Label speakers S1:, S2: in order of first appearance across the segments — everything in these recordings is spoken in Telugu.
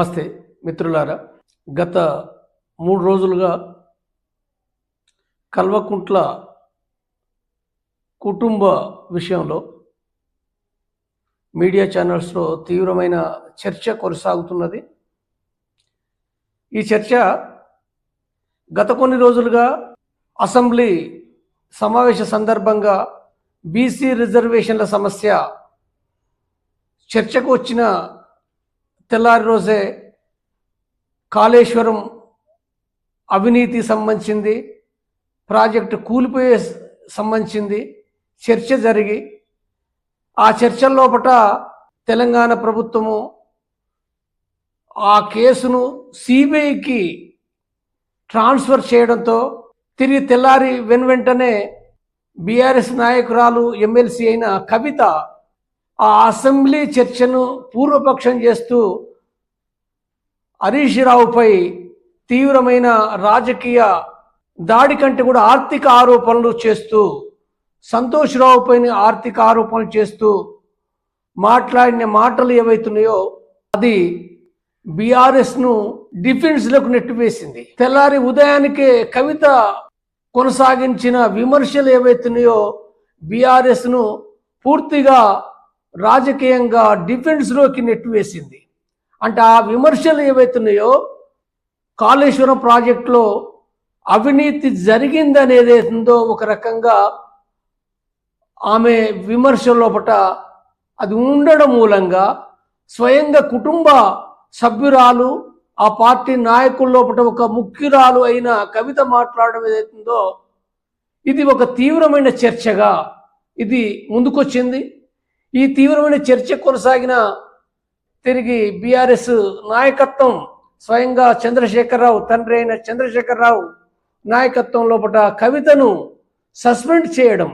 S1: నమస్తే మిత్రులారా. గత మూడు రోజులుగా కల్వకుంట్ల కుటుంబ విషయంలో మీడియా ఛానల్స్లో తీవ్రమైన చర్చ కొనసాగుతున్నది. ఈ చర్చ గత కొన్ని రోజులుగా అసెంబ్లీ సమావేశ సందర్భంగా బీసీ రిజర్వేషన్ల సమస్య చర్చకు వచ్చిన తెల్లారి రోజే కాళేశ్వరం అవినీతి సంబంధించింది ప్రాజెక్టు కూలిపోయే సంబంధించింది చర్చ జరిగి ఆ చర్చల లోపల తెలంగాణ ప్రభుత్వము ఆ కేసును సిబిఐకి ట్రాన్స్ఫర్ చేయడంతో తిరిగి తెల్లారి వెన్ వెంటనే బీఆర్ఎస్ నాయకురాలు ఎమ్మెల్సీ అయిన కవిత ఆ అసెంబ్లీ చర్చను పూర్వపక్షం చేస్తూ హరీష్ రావుపై తీవ్రమైన రాజకీయ దాడి కంటే కూడా ఆర్థిక ఆరోపణలు చేస్తూ సంతోష్ రావు పైన ఆర్థిక ఆరోపణలు చేస్తూ మాట్లాడిన మాటలు ఏవైతున్నాయో అది బీఆర్ఎస్ను డిఫెన్స్లకు నెట్టివేసింది. తెల్లారి ఉదయానికే కవిత కొనసాగించిన విమర్శలు ఏవైతున్నాయో బీఆర్ఎస్ను పూర్తిగా రాజకీయంగా డిఫెన్స్లోకి నెట్టివేసింది అంటే ఆ విమర్శలు ఏవైతున్నాయో కాళేశ్వరం ప్రాజెక్టులో అవినీతి జరిగిందనేది ఉందో ఒక రకంగా ఆమె విమర్శ లోపట అది ఉండడం మూలంగా స్వయంగా కుటుంబ సభ్యురాలు ఆ పార్టీ నాయకుల లోపల ఒక ముఖ్యురాలు అయిన కవిత మాట్లాడడం ఏదైతుందో ఇది ఒక తీవ్రమైన చర్చగా ఇది ముందుకొచ్చింది. ఈ తీవ్రమైన చర్చ కొనసాగిన తిరిగి బీఆర్ఎస్ నాయకత్వం స్వయంగా చంద్రశేఖరరావు తండ్రి అయిన చంద్రశేఖరరావు నాయకత్వం లోపల కవితను సస్పెండ్ చేయడం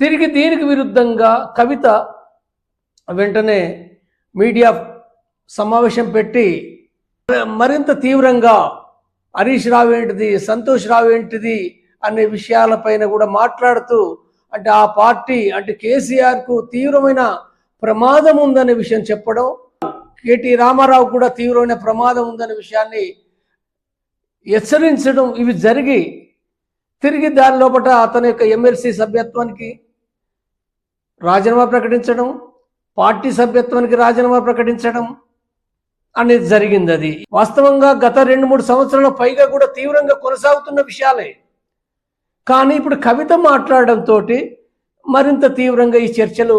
S1: తిరిగి దీనికి విరుద్ధంగా కవిత వెంటనే మీడియా సమావేశం పెట్టి మరింత తీవ్రంగా హరీష్ రావు ఏంటిది సంతోష్ రావు ఏంటిది అనే విషయాలపైన కూడా మాట్లాడుతూ అంటే ఆ పార్టీ అంటే కేసీఆర్కు తీవ్రమైన ప్రమాదం ఉందనే విషయం చెప్పడం కేటీ రామారావు కూడా తీవ్రమైన ప్రమాదం ఉందనే విషయాన్ని హెచ్చరించడం ఇవి జరిగి తిరిగి దాని లోపల అతని యొక్క ఎమ్మెల్సీ సభ్యత్వానికి రాజీనామా ప్రకటించడం పార్టీ సభ్యత్వానికి రాజీనామా ప్రకటించడం అనేది జరిగింది అది. వాస్తవంగా గత రెండు మూడు సంవత్సరాల పైగా కూడా తీవ్రంగా కొనసాగుతున్న విషయాలే. కానీ ఇప్పుడు కవిత మాట్లాడడంతో మరింత తీవ్రంగా ఈ చర్చలు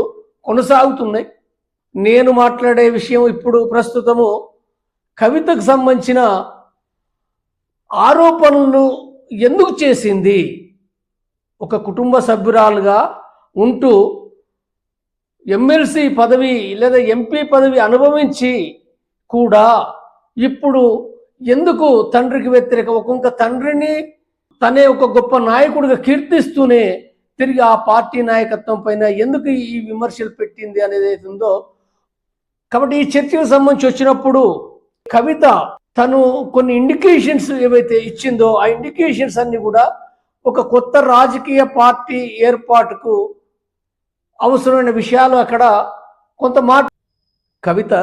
S1: కొనసాగుతున్నాయి. నేను మాట్లాడే విషయం ఇప్పుడు ప్రస్తుతము కవితకు సంబంధించిన ఆరోపణలు ఎందుకు చేసింది? ఒక కుటుంబ సభ్యురాలుగా ఉంటూ ఎమ్మెల్సీ పదవి లేదా ఎంపీ పదవి అనుభవించి కూడా ఇప్పుడు ఎందుకు తండ్రికి వ్యతిరేక ఒక్కొక్క తండ్రిని తనే ఒక గొప్ప నాయకుడిగా కీర్తిస్తూనే తిరిగి ఆ పార్టీ నాయకత్వం పైన ఎందుకు ఈ విమర్శలు పెట్టింది అనేది ఉందో కాబట్టి ఈ చర్చకు సంబంధించి వచ్చినప్పుడు కవిత తను కొన్ని ఇండికేషన్స్ ఏవైతే ఇచ్చిందో ఆ ఇండికేషన్స్ అన్ని కూడా ఒక కొత్త రాజకీయ పార్టీ ఏర్పాటుకు అవసరమైన విషయాలు అక్కడ కొంత మాట కవిత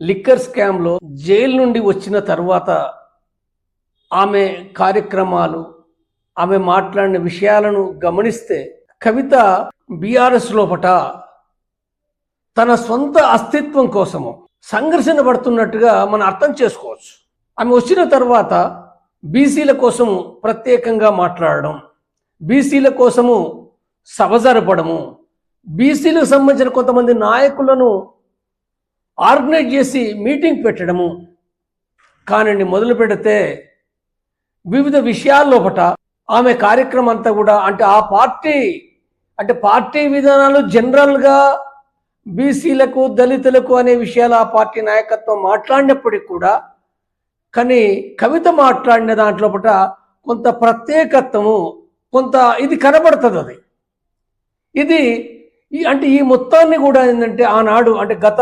S1: లిక్కర్ స్కామ్లో జైలు నుండి వచ్చిన తర్వాత ఆమె కార్యక్రమాలు ఆమె మాట్లాడిన విషయాలను గమనిస్తే కవిత బీఆర్ఎస్ లోపట తన సొంత అస్తిత్వం కోసము సంఘర్షణ పడుతున్నట్టుగా మనం అర్థం చేసుకోవచ్చు. ఆమె వచ్చిన తర్వాత బీసీల కోసం ప్రత్యేకంగా మాట్లాడడం బీసీల కోసము సభ జరపడము బీసీలకు సంబంధించిన కొంతమంది నాయకులను ఆర్గనైజ్ చేసి మీటింగ్ పెట్టడము కానండి మొదలు పెడితే వివిధ విషయాల్లోపట ఆమె కార్యక్రమం అంతా కూడా అంటే ఆ పార్టీ అంటే పార్టీ విధానాలు జనరల్గా బీసీలకు దళితులకు అనే విషయాలు ఆ పార్టీ నాయకత్వం మాట్లాడినప్పటికీ కూడా కానీ కవిత మాట్లాడిన దాంట్లో పట కొంత ప్రత్యేకత్వము కొంత ఇది కనబడుతుంది అది. ఇది ఈ అంటే ఈ మొత్తాన్ని కూడా ఏంటంటే ఆనాడు అంటే గత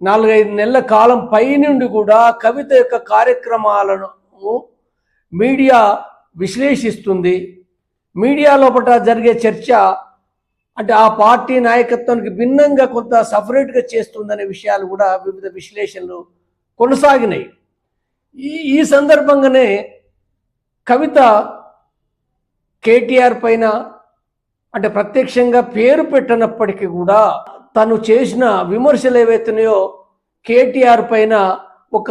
S1: నాలుగైదు నెలల కాలం పై నుండి కూడా కవిత యొక్క కార్యక్రమాలను మీడియా విశ్లేషిస్తుంది. మీడియా లోపల జరిగే చర్చ అంటే ఆ పార్టీ నాయకత్వానికి భిన్నంగా కొంత సపరేట్గా చేస్తుందనే విషయాలు కూడా వివిధ విశ్లేషణలు కొనసాగినాయి. ఈ ఈ సందర్భంగానే కవిత కేటీఆర్ పైన అంటే ప్రత్యక్షంగా పేరు పెట్టనప్పటికీ కూడా తను చేసిన విమర్శలు ఏవైతున్నాయో కేటీఆర్ పైన ఒక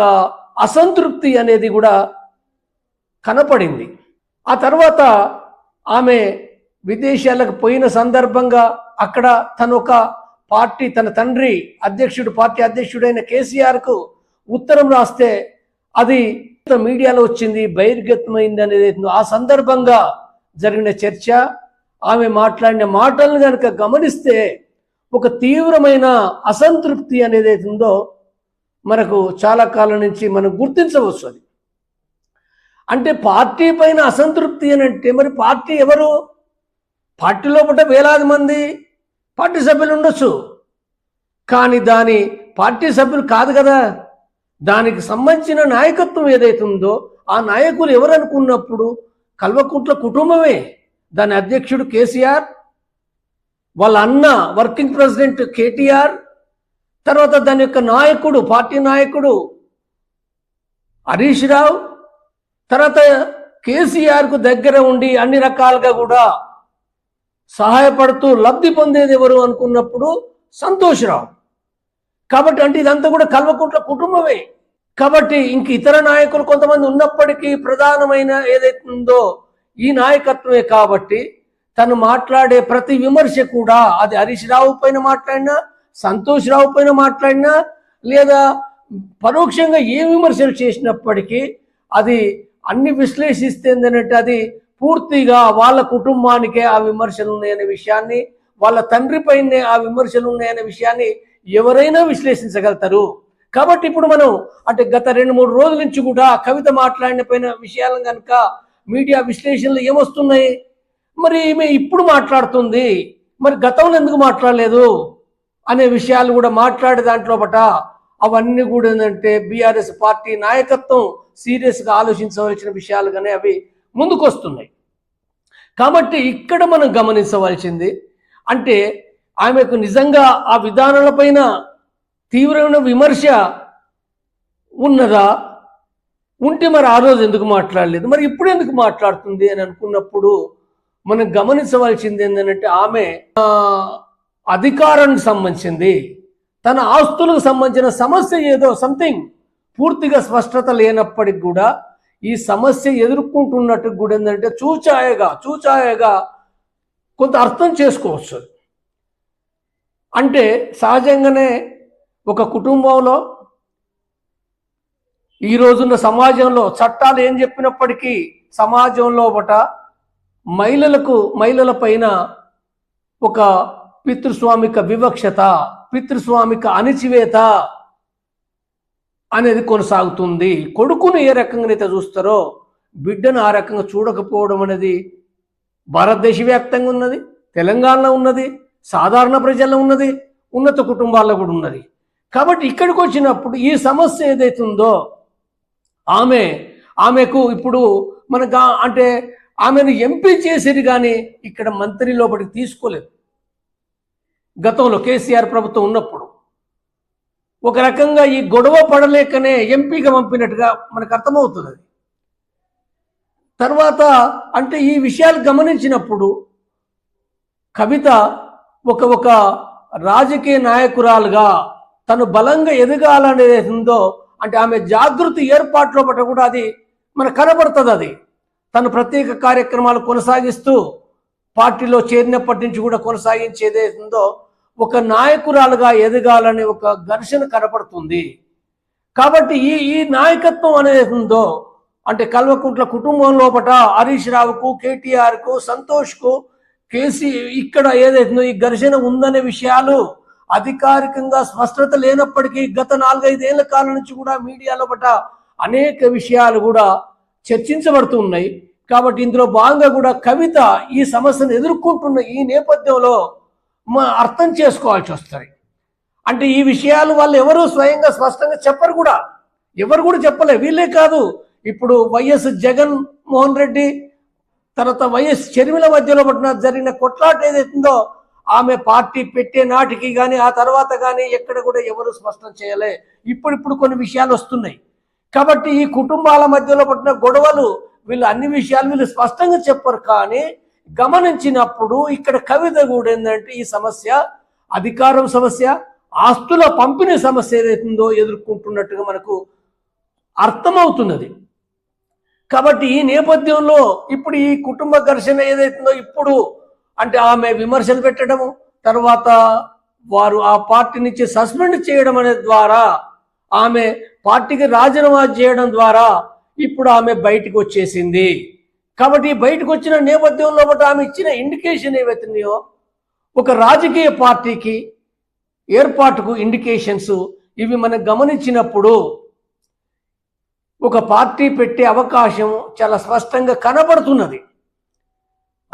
S1: అసంతృప్తి అనేది కూడా కనపడింది. ఆ తర్వాత ఆమె విదేశాలకు పోయిన సందర్భంగా అక్కడ తను ఒక పార్టీ తన తండ్రి అధ్యక్షుడు పార్టీ అధ్యక్షుడైన కేసీఆర్కు ఉత్తరం రాస్తే అది మీడియాలో వచ్చింది బహిర్గతమైంది అనేది ఏందో ఆ సందర్భంగా జరిగిన చర్చ ఆమె మాట్లాడిన మాటలను కనుక గమనిస్తే ఒక తీవ్రమైన అసంతృప్తి అనేది ఉందో మనకు చాలా కాలం నుంచి మనం గుర్తించవచ్చు అది. అంటే పార్టీ పైన అసంతృప్తి అని అంటే మరి పార్టీ ఎవరు? పార్టీలో పుట్ట వేలాది మంది పార్టీ సభ్యులు ఉండొచ్చు. కానీ దాని పార్టీ సభ్యులు కాదు కదా. దానికి సంబంధించిన నాయకత్వం ఏదైతుందో ఉందో ఆ నాయకులు ఎవరు అనుకున్నప్పుడు కల్వకుంట్ల కుటుంబమే. దాని అధ్యక్షుడు కేసీఆర్ వాళ్ళ అన్న వర్కింగ్ ప్రెసిడెంట్ కేటీఆర్ తర్వాత దాని యొక్క నాయకుడు పార్టీ నాయకుడు హరీష్ రావు తర్వాత కేసీఆర్కు దగ్గర ఉండి అన్ని రకాలుగా కూడా సహాయపడుతూ లబ్ధి పొందేది ఎవరు అనుకున్నప్పుడు సంతోష్రావు. కాబట్టి అంటే ఇదంతా కూడా కల్వకుంట్ల కుటుంబమే. కాబట్టి ఇంక ఇతర నాయకులు కొంతమంది ఉన్నప్పటికీ ప్రధానమైన ఏదైతే ఉందో ఈ నాయకత్వమే కాబట్టి తను మాట్లాడే ప్రతి విమర్శ కూడా అది హరీష్ రావు పైన మాట్లాడినా సంతోష్ రావు పైన మాట్లాడినా లేదా పరోక్షంగా ఏ విమర్శలు చేసినప్పటికీ అది అన్ని విశ్లేషిస్తే ఏంటంటే అది పూర్తిగా వాళ్ళ కుటుంబానికే ఆ విమర్శలు ఉన్నాయనే విషయాన్ని వాళ్ళ తండ్రి పైనే ఆ విమర్శలు ఉన్నాయనే విషయాన్ని ఎవరైనా విశ్లేషించగలుగుతారు. కాబట్టి ఇప్పుడు మనం అంటే గత రెండు మూడు రోజుల నుంచి కూడా కవిత మాట్లాడిన పైన విషయాలను కనుక మీడియా విశ్లేషణలు ఏమొస్తున్నాయి? మరి ఈమె ఇప్పుడు మాట్లాడుతుంది. మరి గతంలో ఎందుకు మాట్లాడలేదు? అనే విషయాలు కూడా మాట్లాడే దాంట్లో పట అవన్నీ కూడా ఏంటంటే బీఆర్ఎస్ పార్టీ నాయకత్వం సీరియస్గా ఆలోచించవలసిన విషయాలుగానే అవి ముందుకు వస్తున్నాయి కాబట్టి ఇక్కడ మనం గమనించవలసింది అంటే ఆమెకు నిజంగా ఆ విధానాలపైన తీవ్రమైన విమర్శ ఉన్నదా? ఉంటే మరి ఆ రోజు ఎందుకు మాట్లాడలేదు? మరి ఇప్పుడు ఎందుకు మాట్లాడుతుంది అని అనుకున్నప్పుడు మనం గమనించవలసింది ఏంటంటే ఆమె అధికారానికి సంబంధించింది. తన ఆస్తులకు సంబంధించిన సమస్య ఏదో సంథింగ్ పూర్తిగా స్పష్టత లేనప్పటికి కూడా ఈ సమస్య ఎదుర్కొంటున్నట్టు కూడా ఏంటంటే చూచాయగా చూచాయగా కొంత అర్థం చేసుకోవచ్చు. అంటే సహజంగానే ఒక కుటుంబంలో ఈ రోజున్న సమాజంలో చట్టాలు ఏం చెప్పినప్పటికీ సమాజంలో ఒకట మహిళలకు మహిళల పైన ఒక పితృస్వామిక వివక్షత. పితృస్వామిక అణిచివేత అనేది కొనసాగుతుంది. కొడుకును ఏ రకంగానైతే చూస్తారో బిడ్డను ఆ రకంగా చూడకపోవడం అనేది భారతదేశ వ్యాప్తంగా ఉన్నది తెలంగాణలో ఉన్నది సాధారణ ప్రజల్లో ఉన్నది ఉన్నత కుటుంబాల్లో కూడా ఉన్నది. కాబట్టి ఇక్కడికి వచ్చినప్పుడు ఈ సమస్య ఏదైతుందో ఆమె ఆమెకు ఇప్పుడు మనకు అంటే ఆమెను ఎంపీ చేసేది కానీ ఇక్కడ మంత్రి లోపలికి తీసుకోలేదు. గతంలో కేసీఆర్ ప్రభుత్వం ఉన్నప్పుడు ఒక రకంగా ఈ గొడవ పడలేకనే ఎంపీగా పంపినట్టుగా మనకు అర్థమవుతుంది అది. తర్వాత అంటే ఈ విషయాలు గమనించినప్పుడు కవిత ఒక ఒక రాజకీయ నాయకురాలుగా తను బలంగా ఎదగాలనేది ఉందో అంటే ఆమె జాగృతి ఏర్పాట్లో పట్ల కూడా అది మనకు కనబడుతుంది అది. తను ప్రత్యేక కార్యక్రమాలు కొనసాగిస్తూ పార్టీలో చేరినప్పటి నుంచి కూడా కొనసాగించేది ఉందో ఒక నాయకురాలుగా ఎదగాలనే ఒక ఘర్షణ కనపడుతుంది. కాబట్టి ఈ ఈ నాయకత్వం అనేది ఉందో అంటే కల్వకుంట్ల కుటుంబం లోపల హరీష్ రావుకు కేటీఆర్కు సంతోష్కు కేసీ ఇక్కడ ఏదైతుందో ఈ ఘర్షణ ఉందనే విషయాలు అధికారికంగా స్పష్టత లేనప్పటికీ గత నాలుగైదేళ్ళ కాలం నుంచి కూడా మీడియాలో పట అనేక విషయాలు కూడా చర్చించబడుతున్నాయి కాబట్టి ఇందులో భాగంగా కూడా కవిత ఈ సమస్యను ఎదుర్కొంటున్న ఈ నేపథ్యంలో మా అర్థం చేసుకోవాల్సి వస్తుంది. అంటే ఈ విషయాలు వాళ్ళు ఎవరు స్వయంగా స్పష్టంగా చెప్పరు కూడా. ఎవరు కూడా చెప్పలే. వీళ్ళే కాదు. ఇప్పుడు వైఎస్ జగన్ మోహన్ రెడ్డి తర్వాత వైఎస్ షర్మిల మధ్యలో పట్టిన జరిగిన కొట్లాట ఏదైతుందో ఆమె పార్టీ పెట్టే నాటికి కానీ ఆ తర్వాత కానీ ఎక్కడ కూడా ఎవరు స్పష్టం చేయలే. ఇప్పుడిప్పుడు కొన్ని విషయాలు వస్తున్నాయి. కాబట్టి ఈ కుటుంబాల మధ్యలో పట్టిన గొడవలు వీళ్ళు అన్ని విషయాలు వీళ్ళు స్పష్టంగా చెప్పరు కానీ గమనించినప్పుడు ఇక్కడ కవిత కూడా ఏంటంటే ఈ సమస్య అధికారం సమస్య ఆస్తుల పంపిణీ సమస్య ఏదైతుందో ఎదుర్కొంటున్నట్టుగా మనకు అర్థమవుతున్నది. కాబట్టి ఈ నేపథ్యంలో ఇప్పుడు ఈ కుటుంబ ఘర్షణ ఏదైతుందో ఇప్పుడు అంటే ఆమె విమర్శలు పెట్టడము తర్వాత వారు ఆ పార్టీ నుంచి సస్పెండ్ చేయడం అనే ద్వారా ఆమె పార్టీకి రాజీనామా చేయడం ద్వారా ఇప్పుడు ఆమె బయటకు వచ్చేసింది. కాబట్టి బయటకు వచ్చిన నేపథ్యంలో బట్టి ఆమె ఇచ్చిన ఇండికేషన్ ఏవైతున్నాయో ఒక రాజకీయ పార్టీకి ఏర్పాటుకు ఇండికేషన్స్ ఇవి మనం గమనించినప్పుడు ఒక పార్టీ పెట్టే అవకాశం చాలా స్పష్టంగా కనబడుతున్నది.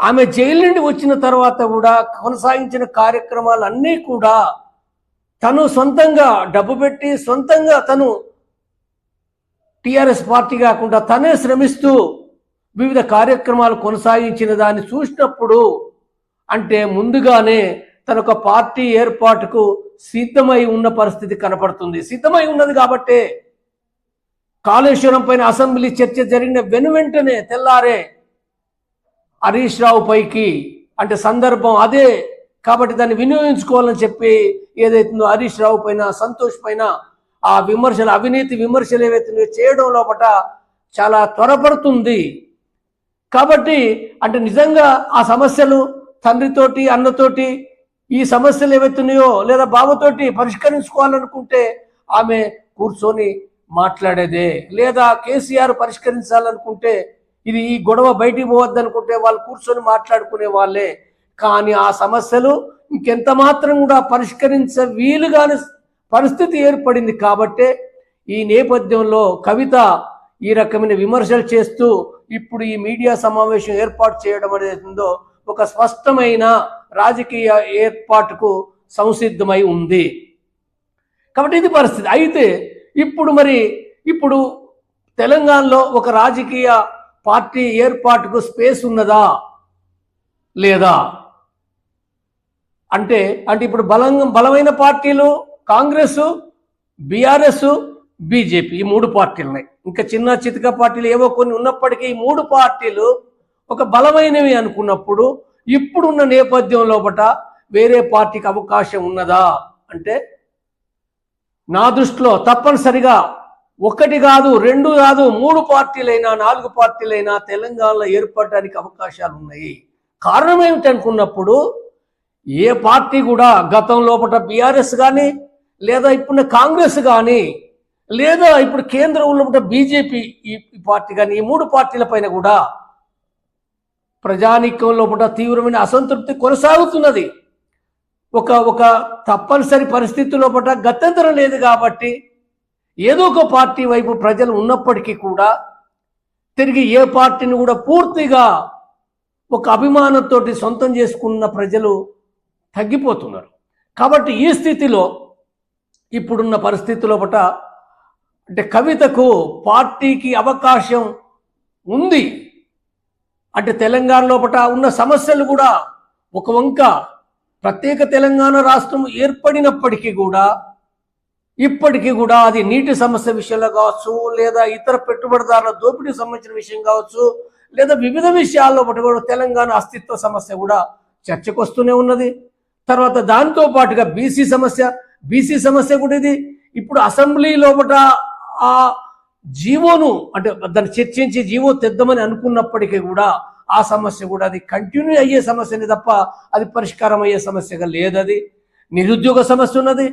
S1: ఆమె జైలు నుండి వచ్చిన తర్వాత కూడా కొనసాగించిన కార్యక్రమాలన్నీ కూడా తను సొంతంగా డబ్బు పెట్టి సొంతంగా తను టిఆర్ఎస్ పార్టీ కాకుండా తనే శ్రమిస్తూ వివిధ కార్యక్రమాలు కొనసాగించిన దాన్ని చూసినప్పుడు అంటే ముందుగానే తన ఒక పార్టీ ఏర్పాటుకు సిద్ధమై ఉన్న పరిస్థితి కనపడుతుంది. సిద్ధమై ఉన్నది కాబట్టే కాళేశ్వరం పైన అసెంబ్లీ చర్చ జరిగిన వెను వెంటనే తెల్లారే హరీష్ రావు పైకి అంటే సందర్భం అదే కాబట్టి దాన్ని వినియోగించుకోవాలని చెప్పి ఏదైతుందో హరీష్ రావు పైన సంతోష్ పైన ఆ విమర్శలు అవినీతి విమర్శలు ఏవైతే చేయడం లోపల చాలా త్వరపడుతుంది. కాబట్టి అంటే నిజంగా ఆ సమస్యలు తండ్రితోటి అన్నతోటి ఈ సమస్యలు ఏవైతున్నాయో లేదా బావతోటి పరిష్కరించుకోవాలనుకుంటే ఆమె కూర్చొని మాట్లాడేదే. లేదా కేసీఆర్ పరిష్కరించాలనుకుంటే ఇది ఈ గొడవ బయటికి పోవద్దు అనుకుంటే వాళ్ళు కూర్చొని మాట్లాడుకునే వాళ్ళే. కానీ ఆ సమస్యలు ఇంకెంత మాత్రం కూడా పరిష్కరించ వీలుగానే పరిస్థితి ఏర్పడింది కాబట్టే ఈ నేపథ్యంలో కవిత ఈ రకమైన విమర్శలు చేస్తూ ఇప్పుడు ఈ మీడియా సమావేశం ఏర్పాటు చేయడం అనేది ఒక స్పష్టమైన రాజకీయ ఏర్పాటుకు సంసిద్ధమై ఉంది. కాబట్టి ఇది పరిస్థితి. అయితే ఇప్పుడు మరి ఇప్పుడు తెలంగాణలో ఒక రాజకీయ పార్టీ ఏర్పాటుకు స్పేస్ ఉన్నదా? లేదా? అంటే అంటే ఇప్పుడు బలంగా బలమైన పార్టీలు కాంగ్రెస్ బీఆర్ఎస్ బీజేపీ ఈ మూడు పార్టీలు ఉన్నాయి ఇంకా చిన్న చితక పార్టీలు ఏవో కొన్ని ఉన్నప్పటికీ ఈ మూడు పార్టీలు ఒక బలమైనవి అనుకున్నప్పుడు ఇప్పుడున్న నేపథ్యం లోపట వేరే పార్టీకి అవకాశం ఉన్నదా అంటే నా దృష్టిలో తప్పనిసరిగా ఒకటి కాదు రెండు కాదు మూడు పార్టీలైనా నాలుగు పార్టీలైనా తెలంగాణలో ఏర్పడడానికి అవకాశాలు ఉన్నాయి. కారణం ఏమిటి అనుకున్నప్పుడు ఏ పార్టీ కూడా గతం లోపల బీఆర్ఎస్ కానీ లేదా ఇప్పుడున్న కాంగ్రెస్ కానీ లేదా ఇప్పుడు కేంద్రంలో ఉన్న బీజేపీ ఈ పార్టీ కానీ ఈ మూడు పార్టీల పైన కూడా ప్రజానీకంలో ఉన్న తీవ్రమైన అసంతృప్తి కొనసాగుతున్నది. ఒక ఒక తప్పనిసరి పరిస్థితుల్లో పట్ల గత్యంతరం లేదు కాబట్టి ఏదో ఒక పార్టీ వైపు ప్రజలు ఉన్నప్పటికీ కూడా తిరిగి ఏ పార్టీని కూడా పూర్తిగా ఒక అభిమానంతో సొంతం చేసుకున్న ప్రజలు తగ్గిపోతున్నారు. కాబట్టి ఈ స్థితిలో ఇప్పుడున్న పరిస్థితి పట అంటే కవితకు పార్టీకి అవకాశం ఉంది. అంటే తెలంగాణ పట ఉన్న సమస్యలు కూడా ఒక వంక. ప్రత్యేక తెలంగాణ రాష్ట్రం ఏర్పడినప్పటికీ కూడా ఇప్పటికీ కూడా అది నీటి సమస్య విషయంలో కావచ్చు లేదా ఇతర పెట్టుబడిదారుల దోపిడీ సంబంధించిన విషయం కావచ్చు లేదా వివిధ విషయాల్లో ఒకటి కూడా తెలంగాణ అస్తిత్వ సమస్య కూడా చర్చకు వస్తూనే ఉన్నది. తర్వాత దాంతో పాటుగా బీసీ సమస్య బీసీ సమస్య కూడా ఇది. ఇప్పుడు అసెంబ్లీ లోపల ఆ జీవోను అంటే దాన్ని చర్చించి జీవో తెద్దామని అనుకున్నప్పటికీ కూడా ఆ సమస్య కూడా అది కంటిన్యూ అయ్యే సమస్యని తప్ప అది పరిష్కారం అయ్యే సమస్యగా లేదది. నిరుద్యోగ సమస్య ఉన్నది.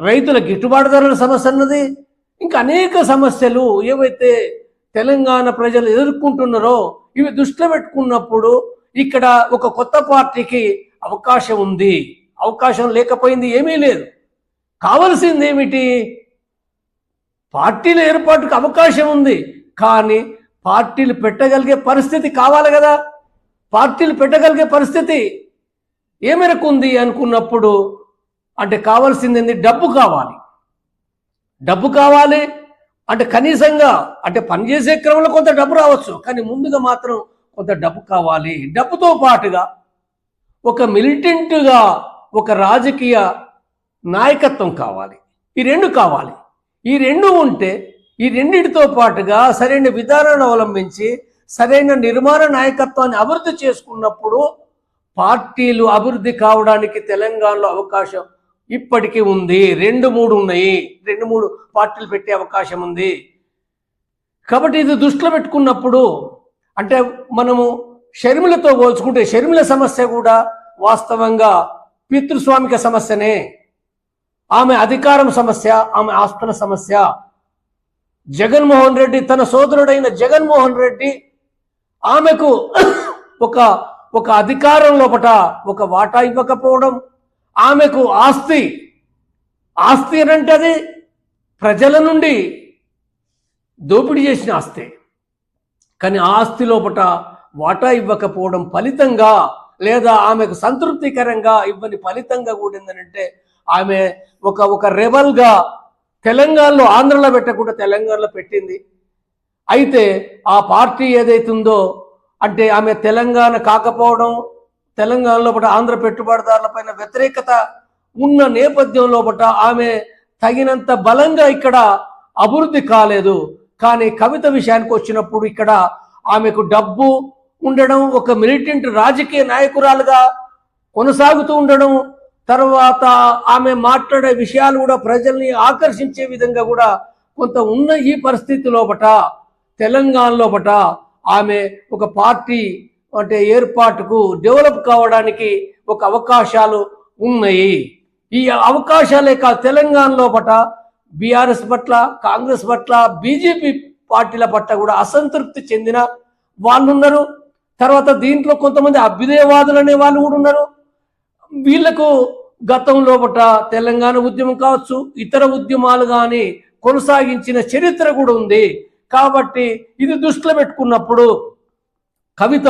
S1: రైతుల గిట్టుబాటు ధరల సమస్య ఉన్నది. ఇంకా అనేక సమస్యలు ఏవైతే తెలంగాణ ప్రజలు ఎదుర్కొంటున్నారో ఇవి దృష్టిలో పెట్టుకున్నప్పుడు ఇక్కడ ఒక కొత్త పార్టీకి అవకాశం ఉంది. అవకాశం లేకపోయింది ఏమీ లేదు. కావలసింది ఏమిటి పార్టీల ఏర్పాటుకు అవకాశం ఉంది. కానీ పార్టీలు పెట్టగలిగే పరిస్థితి కావాలి కదా. పార్టీలు పెట్టగలిగే పరిస్థితి ఏ మేరకు ఉంది అనుకున్నప్పుడు అంటే కావాల్సింది ఏంది డబ్బు కావాలి. డబ్బు కావాలి అంటే కనీసంగా అంటే పనిచేసే క్రమంలో కొంత డబ్బు రావచ్చు. కానీ ముందుగా మాత్రం కొంత డబ్బు కావాలి. డబ్బుతో పాటుగా ఒక మిలిటెంట్గా ఒక రాజకీయ నాయకత్వం కావాలి. ఈ రెండు కావాలి. ఈ రెండు ఉంటే ఈ రెండిటితో పాటుగా సరైన విధానాన్ని అవలంబించి సరైన నిర్మాణ నాయకత్వాన్ని అభివృద్ధి చేసుకున్నప్పుడు పార్టీలు అభివృద్ధి కావడానికి తెలంగాణలో అవకాశం ఇప్పటికీ ఉంది. రెండు మూడు ఉన్నాయి. రెండు మూడు పార్టీలు పెట్టే అవకాశం ఉంది. కాబట్టి ఇది దృష్టిలో పెట్టుకున్నప్పుడు అంటే మనము షర్మిలతో పోల్చుకుంటే షర్మిల సమస్య కూడా వాస్తవంగా పితృస్వామిక సమస్యనే. ఆమె అధికారం సమస్య ఆమె ఆస్తుల సమస్య. జగన్మోహన్ రెడ్డి తన సోదరుడైన జగన్మోహన్ రెడ్డి ఆమెకు ఒక ఒక అధికారం లోపట ఒక వాటా ఇవ్వకపోవడం ఆమెకు ఆస్తి ఆస్తి అని అంటే అది ప్రజల నుండి దోపిడీ చేసిన ఆస్తి. కానీ ఆస్తి లోపట వాటా ఇవ్వకపోవడం ఫలితంగా లేదా ఆమెకు సంతృప్తికరంగా ఇవ్వని ఫలితంగా కూడా ఏంటంటే ఆమె ఒక ఒక రెబల్గా తెలంగాణలో ఆంధ్రలో పెట్టకుండా తెలంగాణలో పెట్టింది. అయితే ఆ పార్టీ ఏదైతుందో అంటే ఆమె తెలంగాణ కాకపోవడం తెలంగాణలో పట ఆంధ్ర పెట్టుబడిదారులపైన వ్యతిరేకత ఉన్న నేపథ్యంలో పట ఆమె తగినంత బలంగా ఇక్కడ అభివృద్ధి కాలేదు. కానీ కవిత విషయానికి వచ్చినప్పుడు ఇక్కడ ఆమెకు డబ్బు ఉండడం ఒక మిలిటెంట్ రాజకీయ నాయకురాలుగా కొనసాగుతూ ఉండడం తర్వాత ఆమె మాట్లాడే విషయాలు కూడా ప్రజల్ని ఆకర్షించే విధంగా కూడా కొంత ఉన్న ఈ పరిస్థితి లోపట తెలంగాణ లోపట ఆమె ఒక పార్టీ అంటే ఏర్పాటుకు డెవలప్ కావడానికి ఒక అవకాశాలు ఉన్నాయి. ఈ అవకాశాలే కాదు తెలంగాణ లోపట బీఆర్ఎస్ పట్ల కాంగ్రెస్ పట్ల బీజేపీ పార్టీల పట్ల కూడా అసంతృప్తి చెందిన వాళ్ళు ఉన్నారు తర్వాత దీంట్లో కొంతమంది అభ్యుదయవాదులు అనే వాళ్ళు కూడా ఉన్నారు. వీళ్ళకు గతంలో తెలంగాణ ఉద్యమం కావచ్చు ఇతర ఉద్యమాలు కానీ కొనసాగించిన చరిత్ర కూడా ఉంది. కాబట్టి ఇది దృష్టిలో పెట్టుకున్నప్పుడు కవిత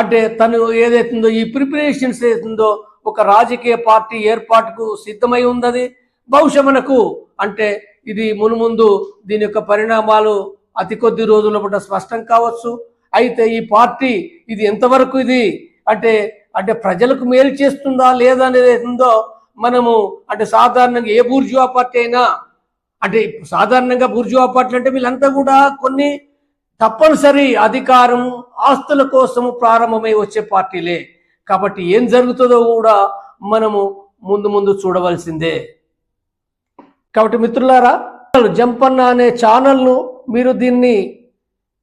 S1: అంటే తను ఏదైతుందో ఈ ప్రిపరేషన్స్ ఏతుందో ఒక రాజకీయ పార్టీ ఏర్పాటుకు సిద్ధమై ఉన్నది బహుశా మనకు అంటే ఇది మునుముందు దీని యొక్క పరిణామాలు అతి కొద్ది రోజుల పూట స్పష్టం కావచ్చు. అయితే ఈ పార్టీ ఇది ఎంతవరకు ఇది? అంటే అంటే ప్రజలకు మేలు చేస్తుందా లేదా అనేది ఉందో మనము అంటే సాధారణంగా ఏ బూర్జువా పార్టీ అయినా అంటే సాధారణంగా బూర్జువా పార్టీలు అంటే వీళ్ళంతా కూడా కొన్ని తప్పనిసరి అధికారం ఆస్తుల కోసము ప్రారంభమై వచ్చే పార్టీలే. కాబట్టి ఏం జరుగుతుందో కూడా మనము ముందు ముందు చూడవలసిందే. కాబట్టి మిత్రులారా జంపన్న అనే ఛానల్ను మీరు దీన్ని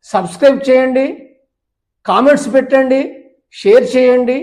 S1: సబ్స్క్రైబ్ చేయండి కామెంట్స్ పెట్టండి షేర్ చేయండి.